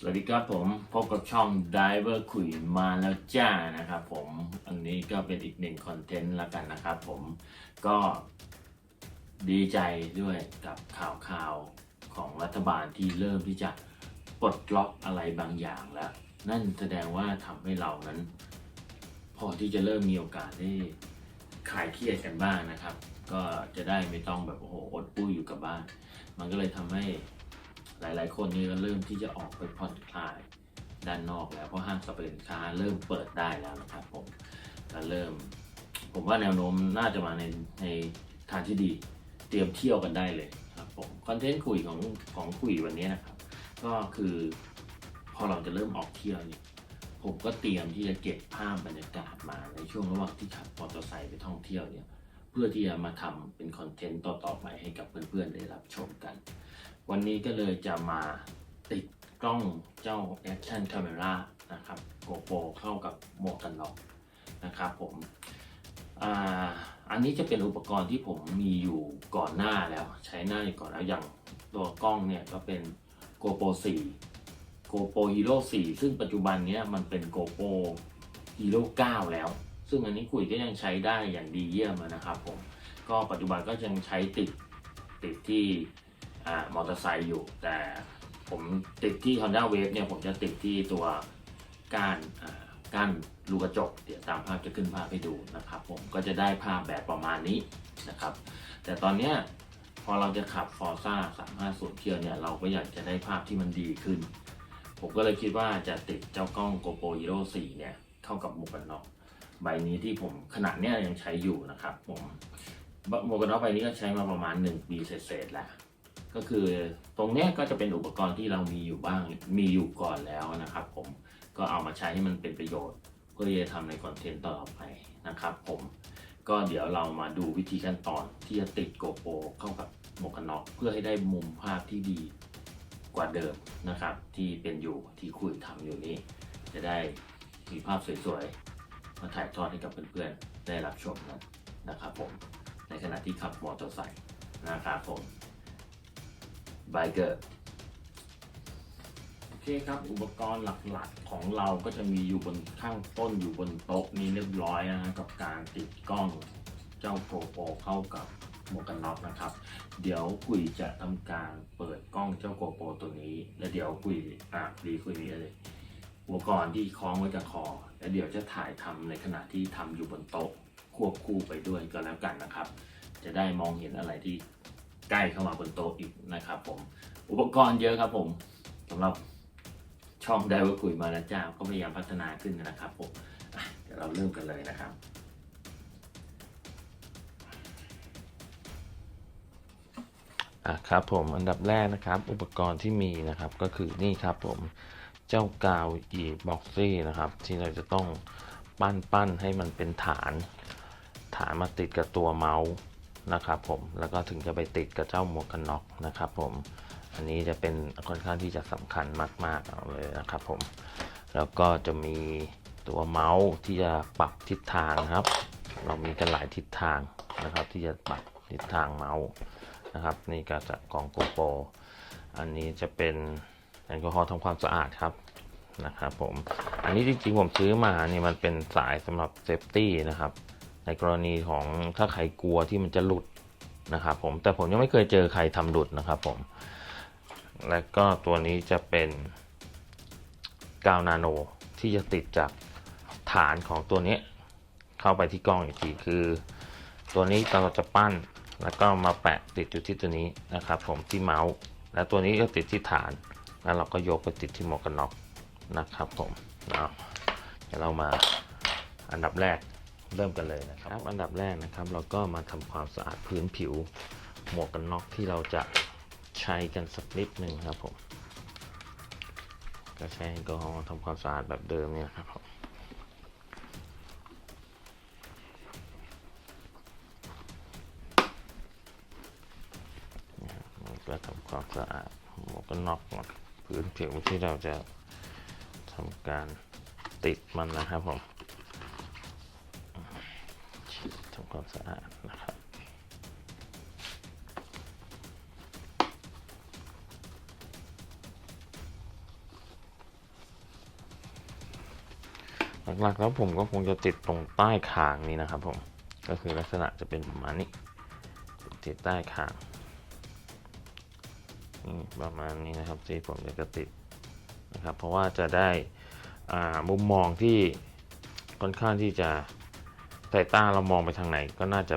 สวัสดีครับผมพบกับช่อง Diver คุยมาแล้วจ้านะครับผมอันนี้ก็เป็นอีกหนึ่งคอนเทนต์ละกันนะครับผมก็ดีใจด้วยกับข่าวข่าวๆของรัฐบาลที่เริ่มที่จะปลดล็อกอะไรบางอย่างแล้ว นั่นแสดงว่าทำให้เรานั้น พอที่จะเริ่มมีโอกาสได้คลายเครียดกันบ้างนะครับ ก็จะได้ไม่ต้องแบบโอ้โหอดปุ้ยอยู่กับบ้าน มันก็เลยทำให้ หลายๆ คนนี่ก็เริ่มที่จะออกไปผ่อนคลายด้านนอกแล้วเพราะห้างสรรพสินค้าเริ่มเปิดได้แล้วนะครับผมก็เริ่ม ผมว่าแนวโน้มน่าจะมาในในทางที่ดีเตรียมเที่ยวกันได้เลยครับผมคอนเทนต์คุยของของคุยวันนี้นะครับ ก็คือพอเราจะเริ่มออกเที่ยวเนี่ยผมก็เตรียมที่จะเก็บภาพบรรยากาศมาในช่วงระหว่างที่ขับมอเตอร์ไซค์ไปท่องเที่ยวเนี่ย พื่อที่จะมาทำเป็นคอนเทนต์ต่อๆไปให้กับเพื่อนๆได้รับชมกัน วันนี้ก็เลยจะมาติดกล้องเจ้า Action Camera นะครับ GoPro เข้ากับหมวกกันน็อกนะครับผมอันนี้จะเป็นอุปกรณ์ที่ผมมีอยู่ก่อนหน้าแล้ว ใช้หน้าอยู่ก่อนแล้วอย่างตัวกล้องเนี่ยก็เป็น GoPro 4 GoPro Hero 4 ซึ่งปัจจุบันนี้มันเป็น GoPro Hero 9 แล้ว ซึ่งอันนี้คุยก็ยังใช้ได้อย่างดีเยี่ยมนะครับผมก็ปัจจุบันก็ยังใช้ติดติดที่มอเตอร์ไซค์อยู่ แต่ผมติดที่ Honda Wave เนี่ยผมจะติดที่ตัวก้านก้านลูกกระจกเดี๋ยวตามภาพจะขึ้นภาพให้ดูนะครับผมก็จะได้ภาพแบบประมาณนี้นะครับ แต่ตอนเนี้ยพอเราจะขับ Forza 350เที่ยวเนี่ยเราก็อยากจะได้ภาพที่มันดีขึ้น ผมก็เลยคิดว่าจะติดเจ้ากล้อง GoPro Hero 4เนี่ยเข้ากับหมวกกันน็อก ใบนี้ที่ผมขนาดเนี้ยยังใช้อยู่นะครับ ผมหมวกกันน็อกใบนี้ก็ใช้มาประมาณ 1 ปีเศษๆแล้วก็คือตรงเนี้ยก็จะเป็นอุปกรณ์ที่เรามีอยู่บ้างมีอยู่ก่อนแล้วนะครับ ผมก็เอามาใช้ให้มันเป็นประโยชน์เพื่อจะทำในคอนเทนต์ต่อไปนะครับ ผมก็เดี๋ยวเรามาดูวิธีขั้นตอนที่จะติดโกโปรเข้ากับหมวกกันน็อกเพื่อให้ได้มุมภาพที่ดีกว่าเดิมนะครับ ที่เป็นอยู่ที่คุยทำอยู่นี้ จะได้มีภาพสวยๆ มาถ่ายทอดให้กับเพื่อนๆ ได้รับชมกันนะครับผม ในขณะที่ขับมอเตอร์ไซค์นะครับผมไบเกอร์โอเคครับอุปกรณ์หลักๆของเราก็จะมีอยู่บนข้างต้นอยู่บนโต๊ะนี้เรียบร้อยนะฮะกับการติดกล้องเจ้าโปรโปเข้ากับหมวกกันน็อกนะครับ เดี๋ยวคุยจะทำการเปิดกล้องเจ้าโกโปรตัวนี้ แล้วเดี๋ยวคุยอะดีคุยนี้เลย อุปกรณ์ที่คล้องไว้กับคอ แล้วเดี๋ยวจะถ่ายทำในขณะที่ทำอยู่บนโต๊ะควบคู่ไปด้วยก็แล้วกันนะครับ จะได้มองเห็นอะไรที่ใกล้เข้ามาบนโต๊ะอีกนะครับผมอุปกรณ์เยอะครับผมสำหรับช่องได้ว่าคุยมาแล้วจ้าก็พยายามพัฒนาขึ้นนะครับผมเดี๋ยวเราเริ่มกันเลยนะครับอะครับผมอันดับแรกนะครับ อุปกรณ์ที่มีนะครับก็คือนี่ครับผม เจ้ากาว e box ซี่นะครับ ที่เราจะต้องปั้นปั้นให้มันเป็นฐาน ฐานมาติดกับตัวเมาส์นะครับผมแล้วก็ถึงจะไปติดกับเจ้าหมวกกันน็อกนะครับผมอันนี้จะเป็นค่อนข้างที่จะสำคัญมากๆเอาเลยนะครับผมแล้วก็จะมีตัวเมาส์ที่จะปรับทิศทางครับ เรามีกันหลายทิศทางนะครับ ที่จะปรับทิศทางเมาส์นะครับ นี่ก็จะกล่องโกโปรอันนี้จะเป็น แอลกอฮอล์ทำความสะอาดครับนะครับผมอันนี้จริงๆผมซื้อมาเนี่ยมันเป็นสายสำหรับเซฟตี้นะครับ ในกรณีของถ้าใครกลัวที่มันจะหลุดนะครับผมแต่ผมยังไม่เคยเจอใครทำหลุดนะครับผม และก็ตัวนี้จะเป็นกาวนาโนที่จะติดจากฐานของตัวนี้เข้าไปที่กล้องอีกทีคือ ตัวนี้เราจะปั้นแล้วก็มาแปะติดอยู่ที่ตัวนี้นะครับ ผมที่เมาส์ แล้วตัวนี้ก็ติดที่ฐาน แล้วเราก็โยกไปติดที่หมวกกันน็อกนะครับผมเอาเดี๋ยวเรามาอันดับแรกเริ่มกันเลยนะครับ อันดับแรกนะครับ เราก็มาทำความสะอาดพื้นผิว หมวกกันน็อกที่เราจะใช้กันสักนิดหนึ่งครับผมก็ใช้แอลกอฮอล์ทำความสะอาดแบบเดิมเนี่ยนะครับผมก็ทำความสะอาดหมวกกันน็อกหมด พื้นผิวที่เราจะทำการติดมันนะครับผมทำความสะอาดนะครับหลักๆแล้วผมก็คงจะติดตรงใต้คางนี้นะครับผมก็คือลักษณะจะเป็นประมาณนี้ติดใต้คาง ประมาณนี้นะครับที่ผมจะติดนะครับ เพราะว่าจะได้อ่ามุมมองที่ค่อนข้างที่จะสายตาเรามองไปทางไหน ก็น่าจะ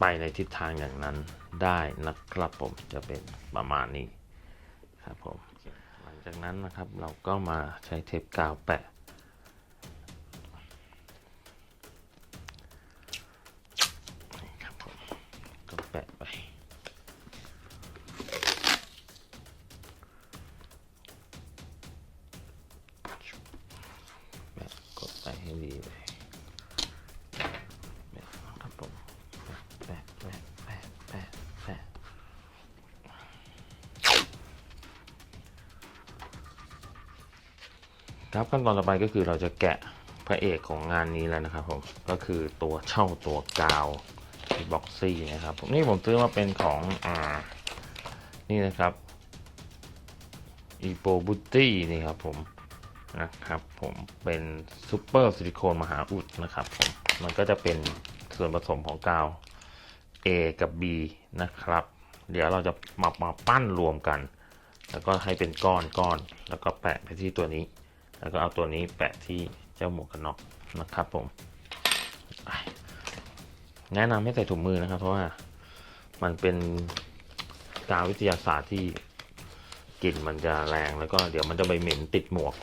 ไปในทิศทางอย่างนั้นได้นะครับผมจะเป็นประมาณนี้ครับผมหลังจากนั้นนะครับเราก็มาใช้เทปกาวแปะ นตอนต่อไปก็คือเราจะแกะพระเอกของงานนี้แล้วนะครับผมก็คือตัวเช่าตัวกาวบ็อกซี่นะครับผมนี่ผมซื้อมาเป็นของอ่านี่นะครับอีโปบุตตี้นี่ครับผมนะครับผมเป็นซูเปอร์ซิลิโคนมหาอุดนะครับผมมันก็จะเป็นส่วนผสมของกาว A กับ B นะครับ เดี๋ยวเราจะมามาปั้นรวมกัน แล้วก็ให้เป็นก้อนก้อน แล้วก็แปะไปที่ตัวนี้ แล้วก็เอาตัวนี้แปะที่เจ้าหมวกกันน็อกนะครับผม แนะนำให้ใส่ถุงมือนะครับ เพราะว่ามันเป็นกาววิทยาศาสตร์ที่กลิ่นมันจะแรงแล้วก็เดี๋ยวมันจะไปเหม็นติดหมวก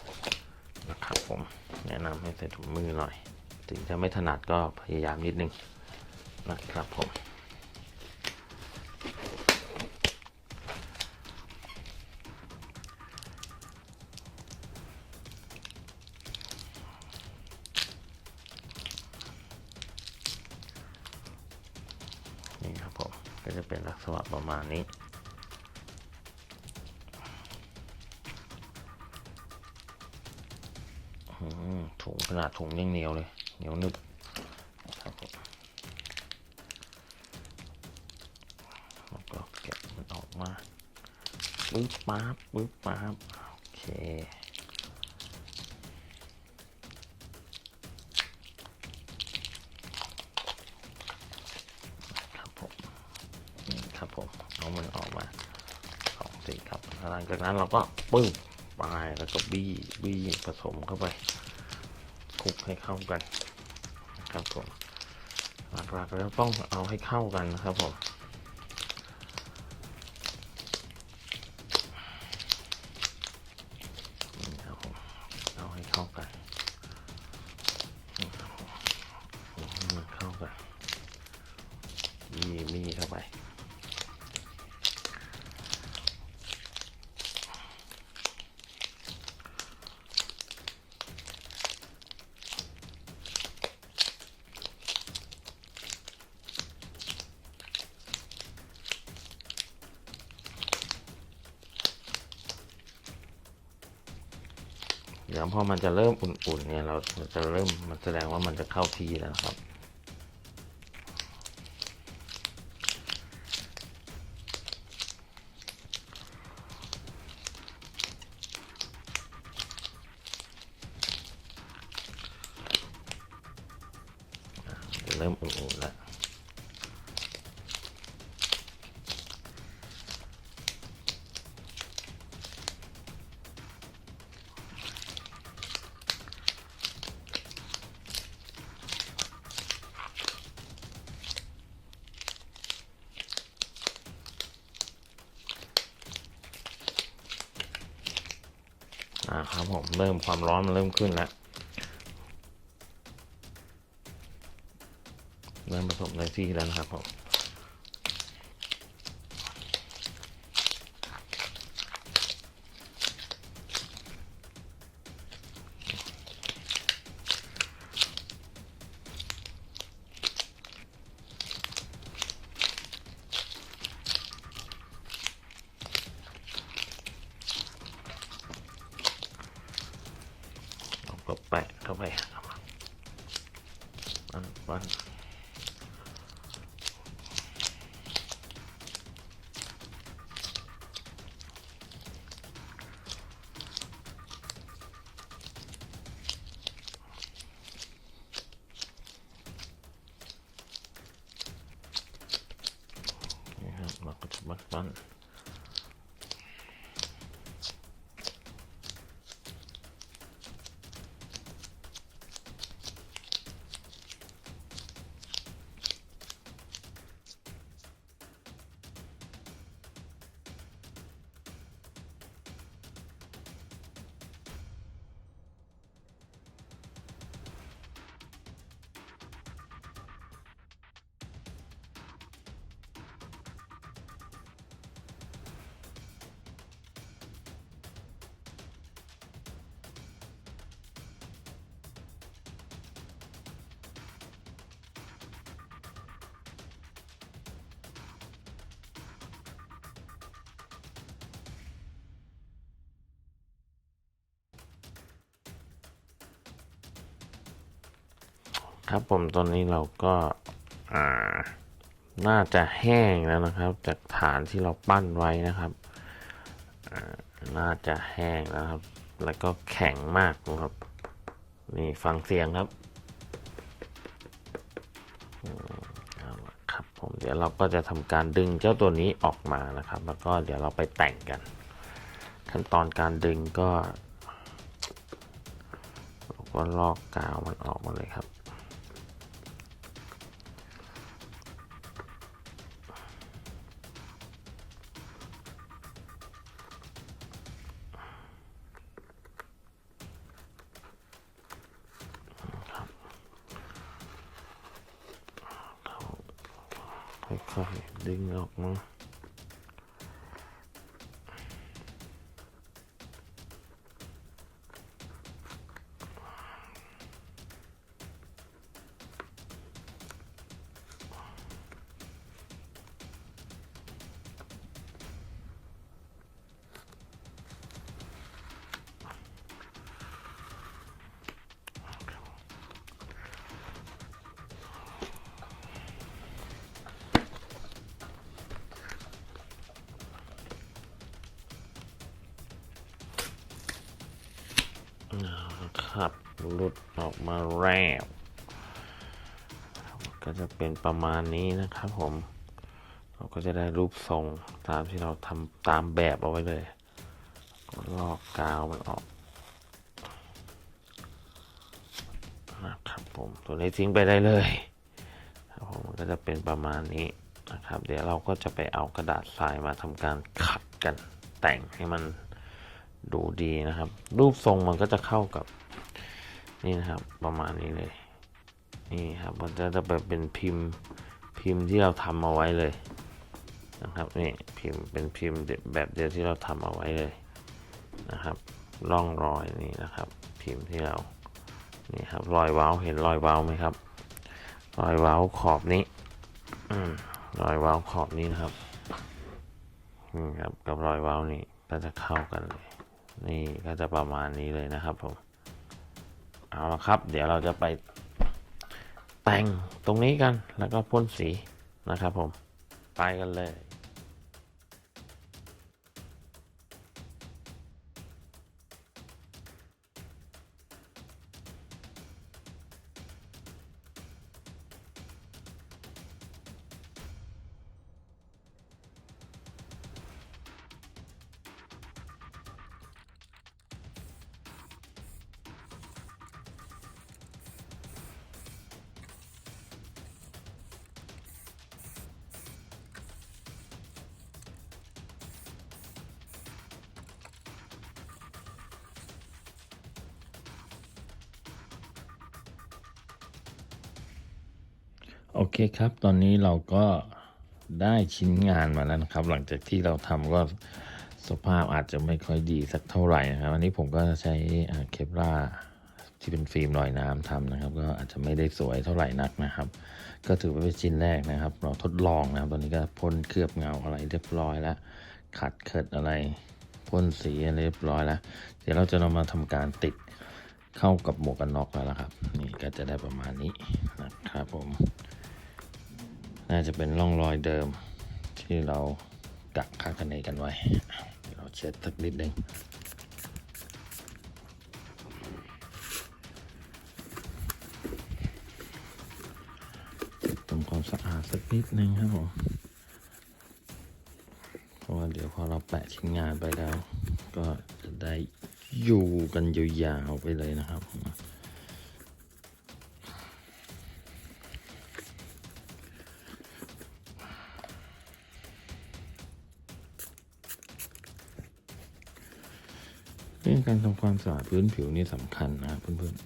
นะครับผมแนะนำให้ใส่ถุงมือหน่อย ถึงจะไม่ถนัดก็พยายามนิดนึงนะครับผม จะประมาณนี้ ถุงขนาดถุงยังเหนียวเลย เหนียวนึบครับผมแล้วก็แกะมันออกมาปึ๊บปั๊บปึ๊บปั๊บโอเค จากนั้นเราก็ปึ้งปลายแล้วก็บี้บี้ผสมเข้าไปคลุกให้เข้ากันนะครับผมหลักๆแล้วต้องเอาให้เข้ากันนะครับผม เดี๋ยวพอมันจะเริ่มอุ่นๆเนี่ยเราจะเริ่มมันแสดงว่ามันจะเข้าที่แล้วครับ ผมเริ่มความร้อนมันเริ่มขึ้นแล้วเริ่มผสมในที่แล้วนะครับผม ครับผมตอนนี้เราก็อ่าน่าจะแห้งแล้วนะครับ จากฐานที่เราปั้นไว้นะครับน่าจะแห้งแล้วครับ แล้วก็แข็งมากนะครับ นี่ฟังเสียงครับเอาละครับผมเดี๋ยวเราก็จะทำการดึงเจ้าตัวนี้ออกมานะครับ แล้วก็เดี๋ยวเราไปแต่งกัน ขั้นตอนการดึงก็เราก็ลอกกาวมันออกมาเลยครับ ค่อยๆดึงออกมา ประมาณนี้นะครับผม เราก็จะได้รูปทรงตามที่เราทำตามแบบเอาไว้เลยก็ลอกกาวมันออกนะครับผมตัวนี้ทิ้งไปได้เลยครับผมมันก็จะเป็นประมาณนี้นะครับ เดี๋ยวเราก็จะไปเอากระดาษทรายมาทำการขัดกันแต่งให้มันดูดีนะครับ รูปทรงมันก็จะเข้ากับนี่นะครับประมาณนี้เลย นี่ครับมันจะจะแบบเป็นพิมพ์พิมพ์ที่เราทำเอาไว้เลยนะครับนี่พิมพ์เป็นพิมพ์แบบเดียวที่เราทำเอาไว้เลยนะครับร่องรอยนี่นะครับ พิมพ์ที่เรานี่ครับรอยว้าเห็นรอยว้าไหมครับ รอยว้าขอบนี้รอยว้าขอบนี้นะครับนี่ครับกับรอยว้านี่ก็จะเข้ากันเลย นี่ก็จะประมาณนี้เลยนะครับผมเอาละครับ เดี๋ยวเราจะไป แต่งตรงนี้กันแล้วก็พ่นสีนะครับผม ไปกันเลย ครับตอนนี้เราก็ได้ชิ้นงานมาแล้วนะครับ หลังจากที่เราทำก็สภาพอาจจะไม่ค่อยดีสักเท่าไหร่นะครับวันนี้ผมก็ใช้เคปลาที่เป็นฟิล์มลอยน้ำทำนะครับ ก็อาจจะไม่ได้สวยเท่าไหร่นักนะครับ ก็ถือว่าเป็นชิ้นแรกนะครับ เราทดลองนะครับ ตอนนี้ก็พ่นเคลือบเงาอะไรเรียบร้อยแล้ว ขัดเคิดอะไรพ่นสีอะไรเรียบร้อยแล้ว เดี๋ยวเราจะนำมาทำการติดเข้ากับหมวกกันน็อกแล้วครับ นี่ก็จะได้ประมาณนี้นะครับผม น่าจะเป็นร่องรอยเดิมที่เรากักคาคะเนกันไว้เดี๋ยวเราเช็ดสักนิดหนึ่งทำความสะอาดสักนิดหนึ่งครับผม เพราะว่าเดี๋ยวพอเราแปะชิ้นงานไปแล้ว ก็จะได้อยู่กันยาวๆไปเลยนะครับ เรื่องการทำความสะอาดพื้นผิวนี่สำคัญนะเพื่อนๆ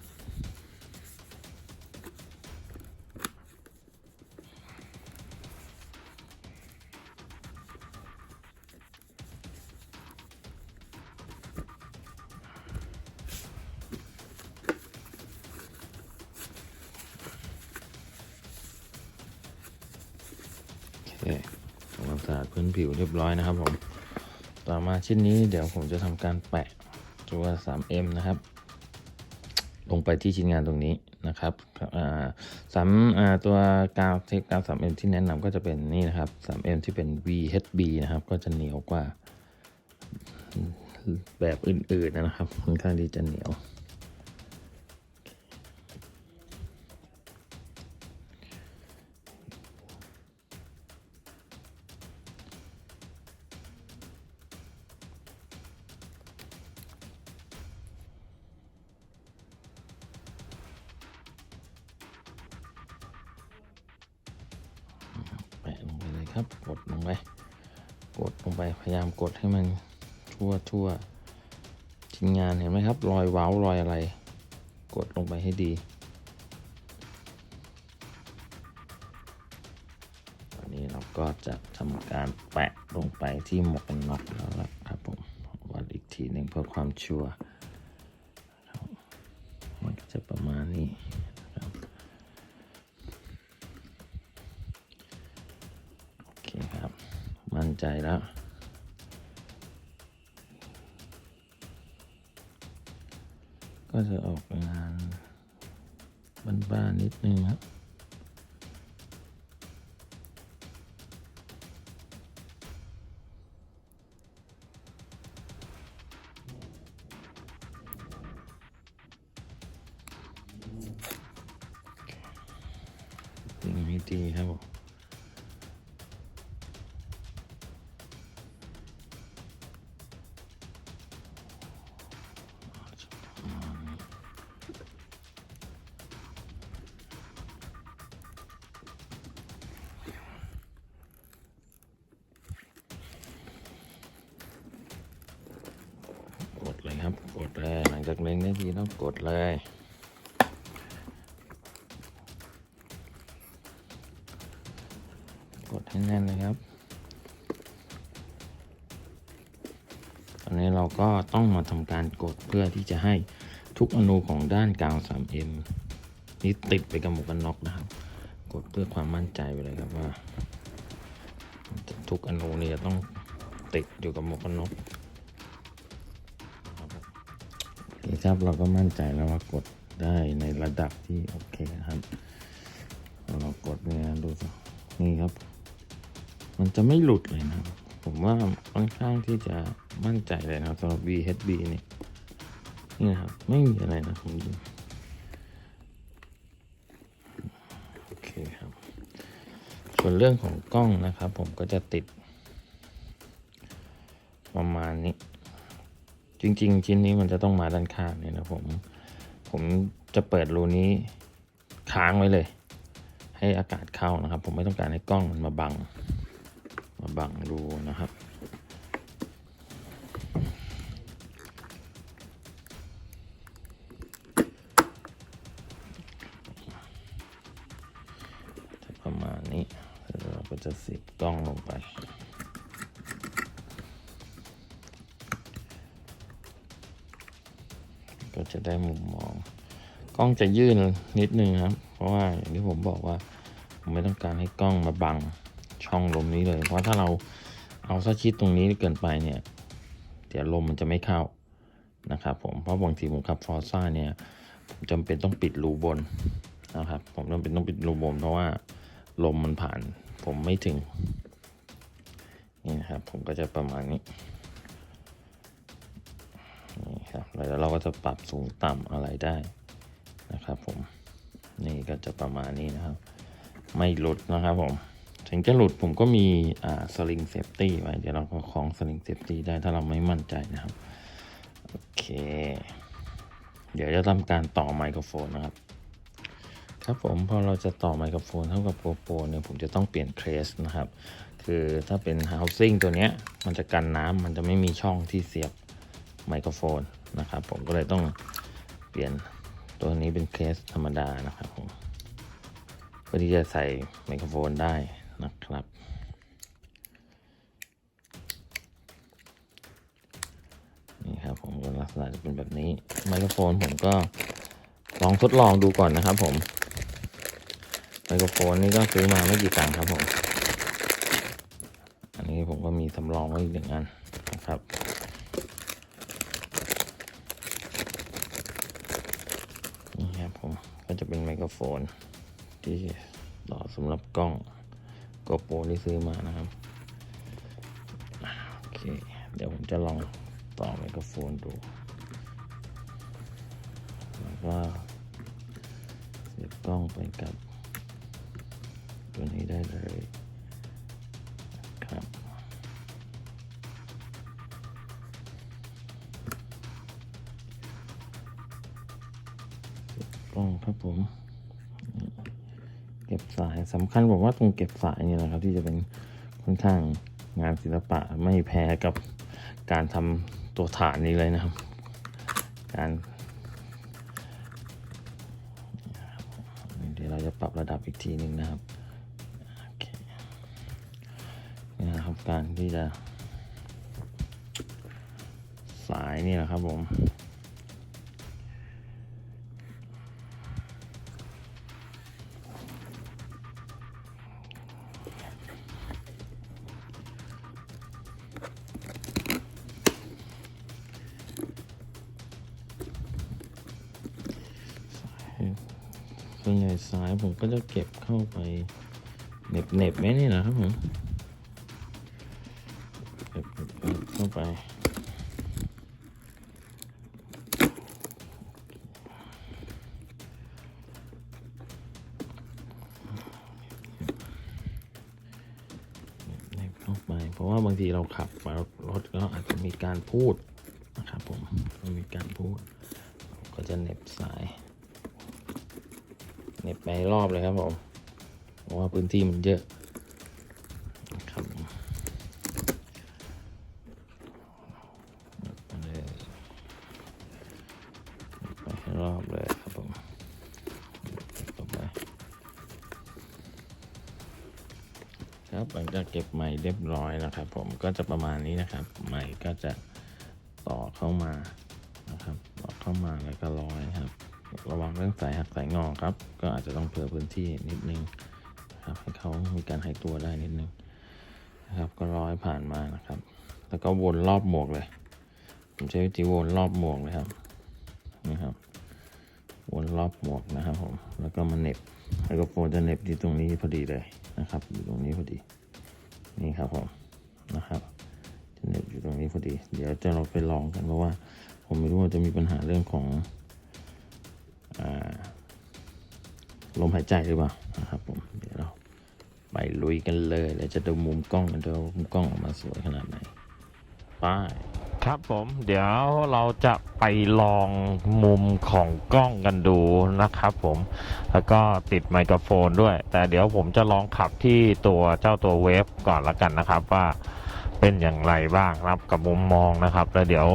โอเคทำความสะอาดพื้นผิวเรียบร้อยนะครับผม ต่อมาชิ้นนี้เดี๋ยวผมจะทำการแปะ ตัว 3M นะครับ ลงไปที่ชิ้นงานตรงนี้นะครับสามตัวกาวเทปกาว 3M ที่แนะนำก็จะเป็นนี่นะครับ 3M ที่เป็น VHB นะครับ ก็จะเหนียวกว่าแบบอื่นๆนะครับค่อนข้างที่จะเหนียว ครับ กดลงไป กดลงไป พยายามกดให้มันทั่วทั่วชิ้นงานเห็นไหมครับ รอยเว้ารอยอะไร กดลงไปให้ดีวันนี้เราก็จะทำการแปะลงไปที่หมวกกันน็อกแล้วล่ะครับผมวัดอีกทีหนึ่งเพื่อความชัวร์ ก็จะออกงานบ้านๆนิดนึงครับ ทีต้องกดเลยกดให้แน่นเลยครับตอนนี้เราก็ต้องมาทำการกดเพื่อที่จะให้ทุกอนูของด้านกาว 3M นี้ติดไปกับหมวกกันน็อกนะครับ กดเพื่อความมั่นใจไปเลยครับว่า ทุกอนูนี่จะต้องติดอยู่กับหมวกกันน็อก โอเครับเราก็มั่นใจแล้วว่ากดได้ในระดับที่โอเคนะครับ เรากดเนี่ยดูสินี่ครับ มันจะไม่หลุดเลยนะผมว่าค่อนข้างที่จะมั่นใจเลยนะครับสำหรับ VHB นี่นี่นะครับ ไม่มีอะไรนะผมดูโอเคครับ ส่วนเรื่องของกล้องนะครับ ผมก็จะติด ประมาณนี้ จริง ๆ ชิ้นนี้มันจะต้องมาด้านข้างเนี่ยนะผม ผมจะเปิดรูนี้ค้างไว้เลย ให้อากาศเข้านะครับ ผมไม่ต้องการให้กล้องมันมาบัง มาบังรูนะครับ กล้องจะยื่นนิดนึงครับ เพราะว่าอย่างที่ผมบอกว่าผมไม่ต้องการให้กล้องมาบังช่องลมนี้เลย เพราะถ้าเราเอาซะชิดตรงนี้เกินไปเนี่ย เดี๋ยวลมมันจะไม่เข้านะครับผมเพราะบางทีผมขับฟอร์ซ่าเนี่ยผมจำเป็นต้องปิดรูบนนะครับ ผมจำเป็นต้องปิดรูบนเพราะว่าลมมันผ่านผมไม่ถึงนี่นะครับผมก็จะประมาณนี้นี่ครับแล้วเราก็จะปรับสูงต่ำอะไรได้ นะครับผมนี่ก็จะประมาณนี้นะครับ ไม่หลุดนะครับผมถึงจะหลุดผมก็มีอ่าสลิงเซฟตี้ไว้เดี๋ยวเราก็คล้องสลิงเซฟตี้ได้ถ้าเราไม่มั่นใจนะครับโอเค เดี๋ยวจะทำการต่อไมโครโฟนนะครับครับผมพอเราจะต่อไมโครโฟนเท่ากับโปรโปรเนี่ยผมจะต้องเปลี่ยนเคสนะครับ คือถ้าเป็น housing ตัวเนี้ยมันจะกันน้ำมันจะไม่มีช่องที่เสียบไมโครโฟนนะครับ ผมก็เลยต้องเปลี่ยน ตัวนี้เป็นเคสธรรมดานะครับผมเพื่อที่จะใส่ไมโครโฟนได้นะครับ นี่ครับผมก็ลักษณะจะเป็นแบบนี้ ไมโครโฟนผมก็ลองทดลองดูก่อนนะครับผม ไมโครโฟนนี่ก็ซื้อมาไม่กี่ตังค์ครับผม อันนี้ผมก็มีสำรองไว้อีกหนึ่งอันนะครับ ผม ก็จะเป็นไมโครโฟน ที่ต่อสำหรับกล้องโกโปรที่ซื้อมานะครับ โอเค เดี๋ยวผมจะลองต่อไมโครโฟนดู แล้วก็เสียบกล้องไปกับตัวนี้ได้เลย ผมเก็บสายสำคัญผมว่าตรงเก็บสายนี่แหละครับ ที่จะเป็นค่อนข้างงานศิลปะไม่แพ้กับการทำตัวฐานนี้เลยนะครับ การเดี๋ยวเราจะปรับระดับอีกทีหนึ่งนะครับนี่นะครับการที่จะสายนี่แหละครับผม ผมก็จะเก็บเข้าไปเน็บเน็บไว้นี่นะครับผมเก็บเข้าไปเหน็บเข้าไปเพราะว่าบางทีเราขับมารถก็อาจจะมีการพูดนะครับผมมีการพูด ก็จะเน็บสาย เน็บไปรอบเลยครับผมเพราะว่าพื้นที่มันเยอะครับไปรอบเลยครับผมเหน็บเข้าไปครับหลังจากเก็บใหม่เรียบร้อยนะครับ ผมก็จะประมาณนี้นะครับใหม่ก็จะต่อเข้ามานะครับ ต่อเข้ามาแล้วก็ร้อยครับ ระวังเรื่องสายหักสายงอครับ ก็อาจจะต้องเผื่อพื้นที่นิดนึงนะครับให้เขามีการหายตัวได้นิดนึงนะครับ ก็ร้อยผ่านมานะครับ แล้วก็วนรอบหมวกเลย ผมใช้วิธีวนรอบหมวกเลยครับนี่ครับวนรอบหมวกนะครับผมแล้วก็มาเน็บไมโครโฟนจะเน็บที่ตรงนี้พอดีเลยนะครับ อยู่ตรงนี้พอดี นี่ครับผมนะครับจะเน็บอยู่ตรงนี้พอดี เดี๋ยวจะเราไปลองกันเพราะว่า ผมไม่รู้ว่าจะมีปัญหาเรื่องของ ลมหายใจหรือเปล่านะครับผมเดี๋ยวเราไปลุยกันเลยเดี๋ยวจะดูมุมกล้องกันด้วยวมุมกล้องออกมาสวยขนาดไหนไปครับผมเดี๋ยวเราจะไปลองมุมของกล้องกันดูนะครับผมแล้วก็ติดไมโครโฟนด้วย แต่เดี๋ยวผมจะลองขับที่ตัวเจ้าตัวเวฟก่อนละกันนะครับว่าเป็นอย่างไรบ้างครับกับมุมมองนะครับ แล้วเดี๋ยว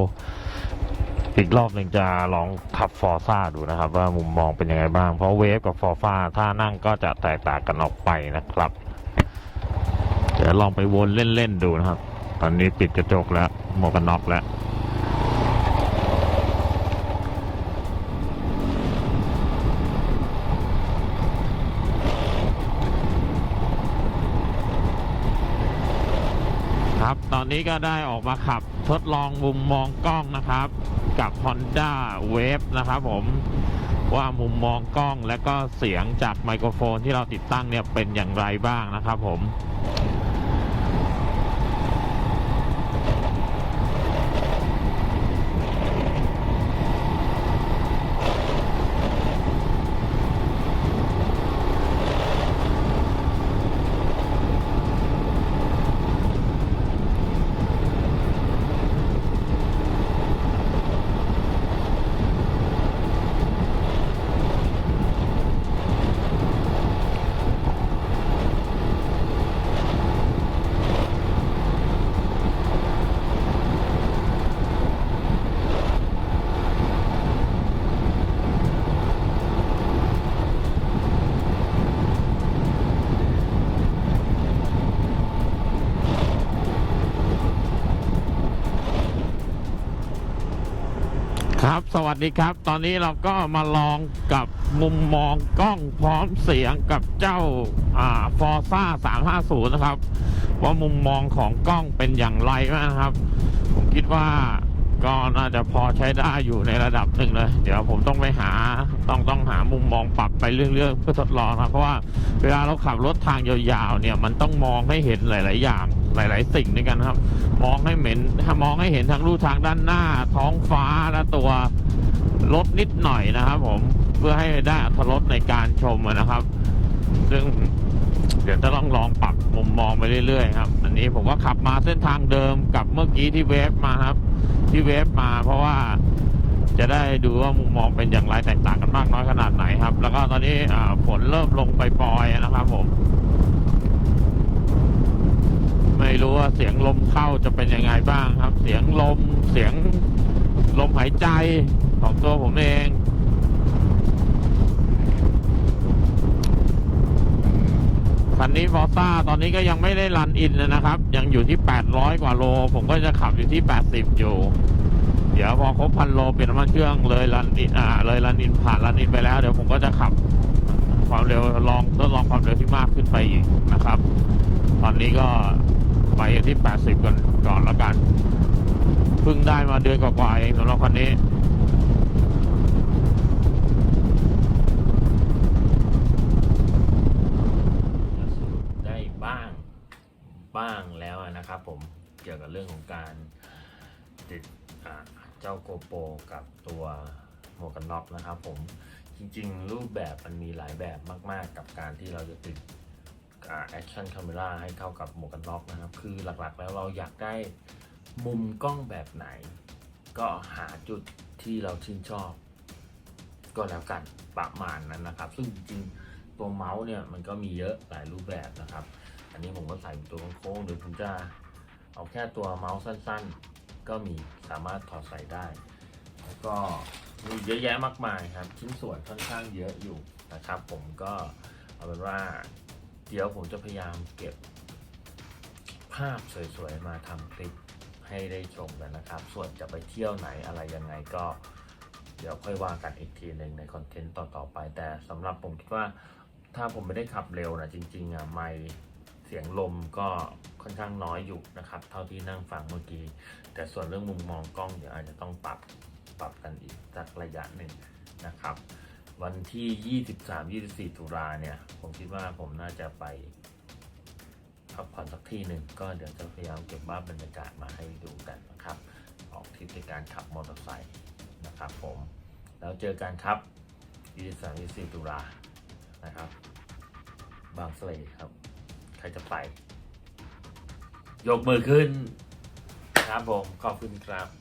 อีกรอบหนึ่งจะลองขับฟอร์ซ่าดูนะครับ ว่ามุมมองเป็นยังไงบ้าง เพราะเวฟกับฟอร์ซ่าถ้านั่งก็จะแตกต่างกันออกไปนะครับ เดี๋ยวลองไปวนเล่นๆดูนะครับ ตอนนี้ปิดกระจกแล้วหมวกกันน็อกแล้วครับ ตอนนี้ก็ได้ออกมาขับทดลองมุมมองกล้องนะครับ กับ Honda Wave นะครับผมว่ามุมมองกล้องและก็เสียงจากไมโครโฟนที่เราติดตั้งเนี่ยเป็นอย่างไรบ้างนะครับผม สวัสดีครับ ตอนนี้เราก็มาลองกับมุมมองกล้องพร้อมเสียงกับเจ้าอ่าฟอร์ซ่า350 นะครับ ว่ามุมมองของกล้องเป็นอย่างไรบ้างนะครับ ผมคิดว่าก็น่าจะพอใช้ได้อยู่ในระดับหนึ่งเลยเดี๋ยวผมต้องไปหาต้องต้องหามุมมองปรับไปเรื่อยๆเพื่อทดลองนะเพราะว่าเวลาเราขับรถทางยาวๆเนี่ยมันต้องมองให้เห็นหลาย ๆ อย่าง หลาย ๆ สิ่งด้วยกันครับ มองให้เหม็นมองให้เห็นทั้งรูทางด้านหน้า ท้องฟ้าและตัวรถนิดหน่อยนะครับผมเพื่อให้ได้อรถรสในการชมนะครับ ซึ่งเดี๋ยวจะต้องลองปรับมุมมองไปเรื่อย ๆ ครับ อันนี้ผมก็ขับมาเส้นทางเดิมกับเมื่อกี้ที่เวฟมาครับ ที่เวฟมาเพราะว่าจะได้ดูว่ามุมมองเป็นอย่างไรแตกต่างกันมากน้อยขนาดไหนครับ แล้วก็ตอนนี้ฝนเริ่มลงไปปล่อยๆนะครับผม ไม่รู้ว่าเสียงลมเข้าจะเป็นยังไงบ้างครับ เสียงลมเสียงลมหายใจของตัวผมเองคันนี้ฟอร์ซ่าตอนนี้ก็ยังไม่ได้รันอินนะครับ ยังอยู่ที่ 800 กว่าโล ผมก็จะขับอยู่ที่ 80 อยู่ เดี๋ยวพอครบพันโลเปลี่ยนน้ำมันเครื่องเลยรันอินอ่าเลยรันอินผ่านรันอินไปแล้ว เดี๋ยวผมก็จะขับความเร็วลองทดลองความเร็วที่มากขึ้นไปอีกนะครับ ตอนนี้ก็ ไปที่ 80 ก่อนก่อนแล้วกัน เพิ่งได้มาเดือนกว่าๆเองสำหรับคันนี้จะสรุปได้บ้างบ้างแล้วนะครับผมเกี่ยวกับเรื่องของการติดเจ้าโกโปรกับตัวหมวกกันน็อกนะครับผมจริงๆ รูปแบบมันมีหลายแบบมาก ๆ กับการที่เราจะติด แอคชั่นคาเมราให้เข้ากับหมวกกันน็อกนะครับ คือหลักๆแล้วเราอยากได้มุมกล้องแบบไหน ก็หาจุดที่เราชื่นชอบ ก็แล้วกันประมาณนั้นนะครับ ซึ่งจริงๆตัวเมาส์เนี่ยมันก็มีเยอะหลายรูปแบบนะครับ อันนี้ผมก็ใส่ตัวโค้งหรือผมจะเอาแค่ตัวเมาส์สั้นๆ ก็มีสามารถถอดใส่ได้ แล้วก็มีเยอะแยะมากมายครับ ชิ้นส่วนค่อนข้างเยอะอยู่นะครับ ผมก็เอาเป็นว่า เดี๋ยวผมจะพยายามเก็บภาพสวยๆ มาทำคลิปให้ได้ชมกันนะครับ ส่วนจะไปเที่ยวไหนอะไรยังไงก็ เดี๋ยวค่อยว่ากันอีกทีหนึ่งในคอนเทนต์ต่อๆไป แต่สำหรับผมคิดว่าถ้าผมไม่ได้ขับเร็วนะจริงๆอะไม่เสียงลมก็ค่อนข้างน้อยอยู่นะครับ เท่าที่นั่งฟังเมื่อกี้ แต่ส่วนเรื่องมุมมองกล้องเดี๋ยวอาจจะต้องปรับปรับกันอีกสักระยะหนึ่งนะครับ วันที่ 23-24 ตุลาเนี่ย ผมคิดว่าผมน่าจะไปพักผ่อนสักที่หนึ่ง ก็เดี๋ยวจะพยายามเก็บภาพบรรยากาศมาให้ดูกันนะครับ ออกทริปในการขับมอเตอร์ไซค์นะครับผม แล้วเจอกันครับ 23-24 ตุลานะครับ บางสเลครับ ใครจะไป ยกมือขึ้นครับผม ขอบคุณครับ